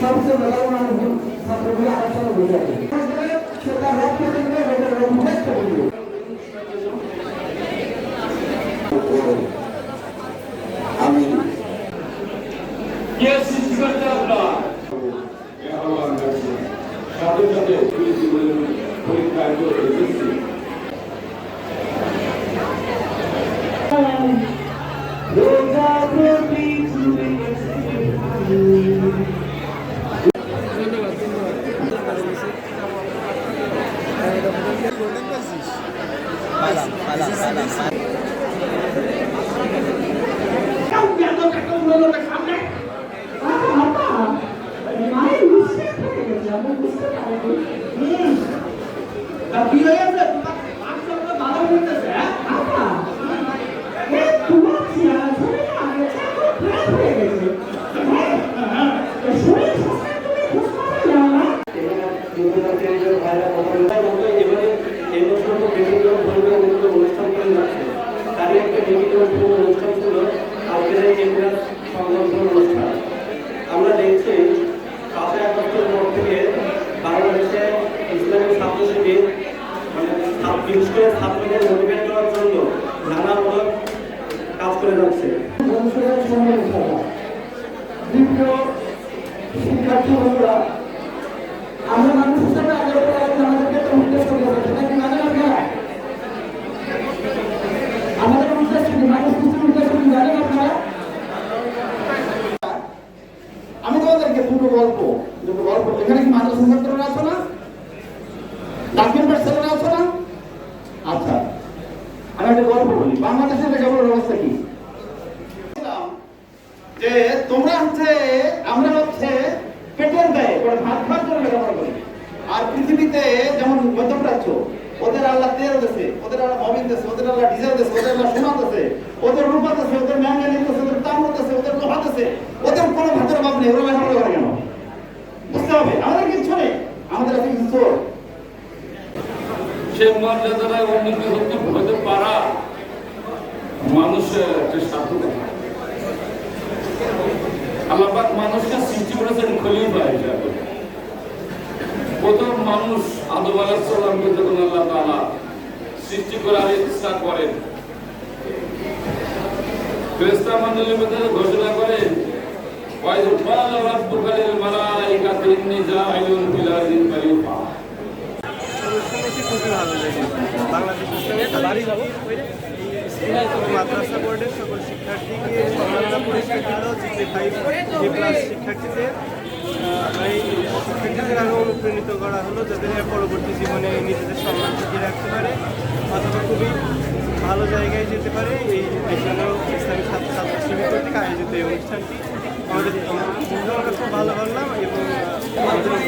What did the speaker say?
সবচেয়ে মেলানো ছাত্রগুলো আলোচনা বুঝে আছে সেটা রক্ত থেকে রক্ত করবে আমি কে সৃষ্টি করতে আপনার আহ্বান রাখছি সাথে সাথে পরীক্ষায় এসেছি এবারে এই বছর তো আজকের এই ইন্ডিয়ান সংগঠন অনুষ্ঠান। আমরা দেখছি পাঁচই আগস্টের পর থেকে ইসলামী ছাত্র- বিশেষ করে ছাত্রদের করার জন্য নানামূলক কাজ করে যাচ্ছে। মানুষ আমাদের উদ্দেশ্য কি? মানুষ আমি তোমাদেরকে দুটো গল্প দুটো গল্প। এখানে কি মাদ্রাসা ছাত্ররা আছো না? ডাক্তার ছেলেরা আছো না আচ্ছা আমি একটা গল্প বলি বাংলাদেশের লেখাপড়ার অবস্থা কি বলছিলাম যে তোমরা হচ্ছে আমরা হচ্ছে পেটের দেয় ভাত ভাত করে লেখাপড়া করি। আর পৃথিবীতে যেমন মধ্যপ্রাচ্য ওদের আল্লাহ তেল দেশে ওদের আল্লাহ মবিন দেশে ওদের আল্লাহ ডিজেল দেশে ওদের আল্লাহ সোনা দেশে ওদের রূপা দেশে ওদের ম্যাঙ্গানিজ দেশে ওদের তাম্র দেশে ওদের লোহা দেশে ওদের কোনো ভাতের অভাব নেই, ওরা লেখাপড়া করে কেন? বুঝতে হবে, আমাদের কিছু নেই, আমাদের আছে কিছু সে মর্যাদায় উন্নতি হতে পারা মানুষের একটা সাধুতা আল্লাপাক মানুষকে সৃষ্টি করেছেন খলিফা হিসাবে প্রথম মানুষ আদম আলাহিসাল্লামকে যখন আল্লাহ তাআলা সৃষ্টি করার ইচ্ছা করেন, ফেরেশতা মণ্ডলীর মধ্যে ঘোষণা করেন খুবই মাদ্রাসা বোর্ডের সকল শিক্ষার্থীকে পুরস্কার দিল জিপি প্লাস শিক্ষার্থীদের এই শিক্ষার্থীদের আরও অনুপ্রাণিত করা হলো যাতে পরবর্তী জীবনে নিজেদের সম্মান টিকিয়ে রাখতে পারে, অথবা খুবই ভালো জায়গায় যেতে পারে এই এখানে ইসলামী ছাত্র ছাত্র শিবির কর্তৃক আয়োজিত এই অনুষ্ঠানটি আমাদের আমরা খুব ভালো ভাবলাম এবং আমাদের।